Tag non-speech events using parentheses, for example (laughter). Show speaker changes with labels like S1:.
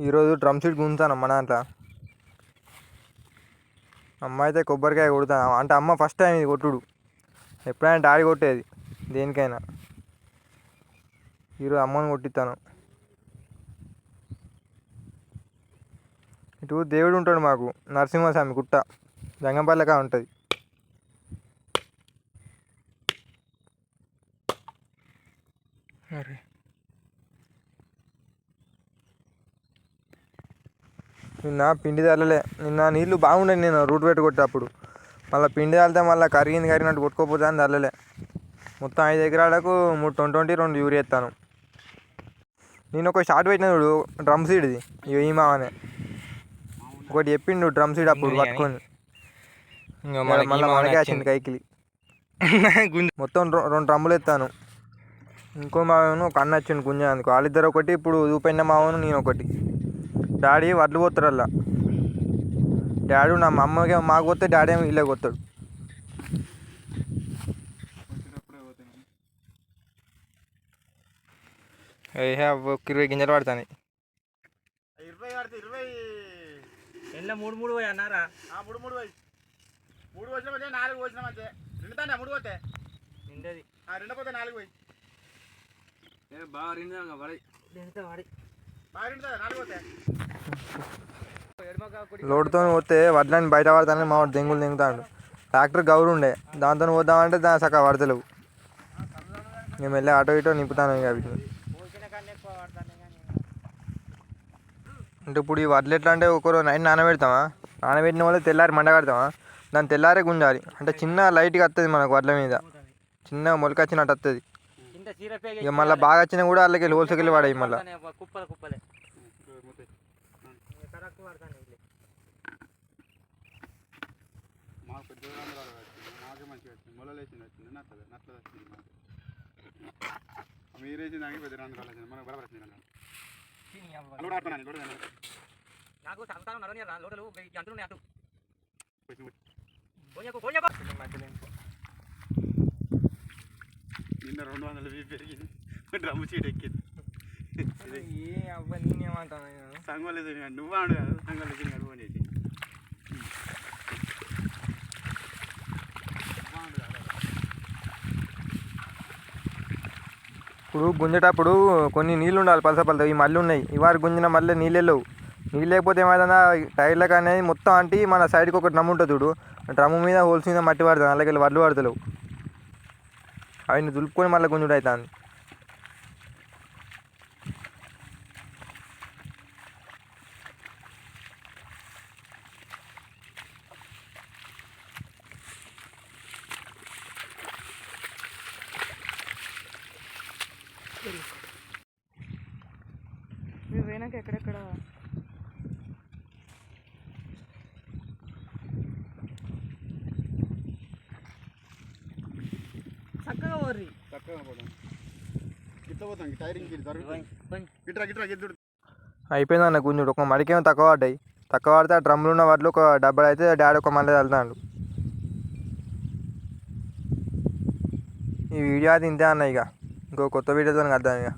S1: ఈరోజు drum seat గుంజుతాను అమ్మ దాంట్లో? అమ్మ అయితే కొబ్బరికాయ కొడతాను? అంటే అమ్మ ఫస్ట్ టైం ఇది కొట్టుడు. ఎప్పుడైనా డాడీ కొట్టేది దేనికైనా. ఈరోజు అమ్మని కొట్టిస్తాను. ఇటు దేవుడు ఉంటాడు మాకు నరసింహస్వామి గుట్ట. జంగంపల్లెకా ఉంటుంది. అరే. నిన్న పిండి తల్లలే నిన్న నీళ్ళు బాగుండే నేను రూట్ పెట్టి కొట్టేటప్పుడు. మళ్ళీ పిండి తల్లితే మళ్ళీ కరిగింది కరిగినట్టు కొట్టుకోపోతే అని తల్లలే మొత్తం ఐదు ఎకరాలకు మూడు ట్వంటీ ట్వంటీ రెండు యూరియా ఎత్తాను నేను ఒక షార్ట్ పెట్టిన చూడు డ్రమ్ సీడ్ది. ఇక ఈ మావనే. ఒకటి చెప్పిండు డ్రమ్ సీడ్ అప్పుడు పట్టుకొని. మళ్ళీ మనకే వచ్చింది. కైకిలి. (laughs) మొత్తం రెండు డ్రమ్ములు ఎత్తాను ఇంకో మామను ఒక అన్న వచ్చిండు గుంజానికి. వాళ్ళిద్దరు ఒకటి ఇప్పుడు చూపెన్న మామను నేను ఒకటి. డాడీ వడ్లు పోతారు అలా డాడీ నా మా అమ్మకి మాకు పోతే డాడీ ఏమో ఇళ్ళకి పోతాడు. ఒక ఇరవై గింజలు పడతాయి
S2: ఇరవై పడితే ఇరవై.
S3: ఎల్ల మూడు మూడు పోయి అన్నారా?
S2: ఆ మూడు మూడు పోయి. మూడు వచ్చిన పోతే నాలుగు వచ్చిన అంతే రెండు తానే మూడు పోతే?
S3: నిండది
S2: ఆ రెండు పోతే నాలుగు పోయి.
S3: బాగా రిందా పడి
S2: రెండు పోతే
S1: లోడ్తో పోతే వడ్లని బయట పడతానని మా దెంగులు దింగుతాడు. ట్రాక్టర్ గౌరు ఉండే దాంతో పోద్దామంటే దాని సక్క పడతలేవు. మేము వెళ్ళి ఆటో ఇటో నింపుతాను ఇక వీటిని. అంటే ఇప్పుడు ఈ వడ్లు ఎట్లా అంటే ఒకరు నైట్ నానబెడతామా? నానబెట్టిన వల్ల తెల్లారి మండ కడతామా? దాని తెల్లారే గుంజాలి. అంటే చిన్న లైట్గా వస్తుంది మనకు వడ్ల మీద. చిన్న మొలక వచ్చినట్టు వస్తుంది ఇక మళ్ళీ బాగా వచ్చినా కూడా వాళ్ళకి వెళ్ళి హోల్సేల్కి వెళ్ళి పడాయి మళ్ళీ.
S3: కుప్పల కుప్పలే.
S2: మాకు పెద్ద మాకే మంచిగా వచ్చింది. మొలలు వేసింది వచ్చింది. నచ్చదు నచ్చదు వచ్చింది మాకు. మీరు వేసిన దానికి పెద్ద రంధ్రాలు వచ్చింది. మనకు వచ్చింది ఆడుతున్నాను
S3: నాకు సంతానం నడవని లోటలు అంటులు ఉన్నాయి అటు.
S2: రెండు వందల పెరిగింది. డ్రమ్ సీట్ ఎక్కింది.
S1: ఏ
S2: నువ్వు ఆడు కాదు ఫోన్ చేసి
S1: ఇప్పుడు గుంజేటప్పుడు కొన్ని నీళ్ళు ఉండాలి పలస పలస ఈ మళ్ళీ ఉన్నాయి. ఇవాళ గుంజిన మళ్ళీ నీళ్ళు లేవు. నీళ్ళు లేకపోతే ఏమైందా టైర్లకు అనేది మొత్తం అంటే మన సైడ్కి ఒక డ్రమ్ ఉంటుంది చూడు. డ్రమ్ మీద హోల్స్ మీద మట్టి పడుతుంది అలాగే వడ్లు పడతలేవు. ఆయన దులుపుకొని మళ్ళీ గుంజుడు అవుతుంది
S4: మీరు పోయినాక ఎక్కడెక్కడ చక్కగా వర్రి
S2: చక్కగా పోదాం. గిట్ల పోతాం టైరింగ్ జరుగుతుంది గిట్రా గిట్రా గిద్దుడు
S1: అయిపోయింది అన్న గుంజుడు. ఒక మడికేమో తక్కువ పడ్డాయి. తక్కువ పడితే ఆ డ్రమ్లు ఉన్న వాటిలో ఒక డబ్బలు అయితే డాడీ ఒక మళ్ళీ వెళ్తాడు ఈ వీడియో అది ఇంతే అన్న ఇక. ఇంకో కొత్త వీడియోతో కలుద్దాం ఇక.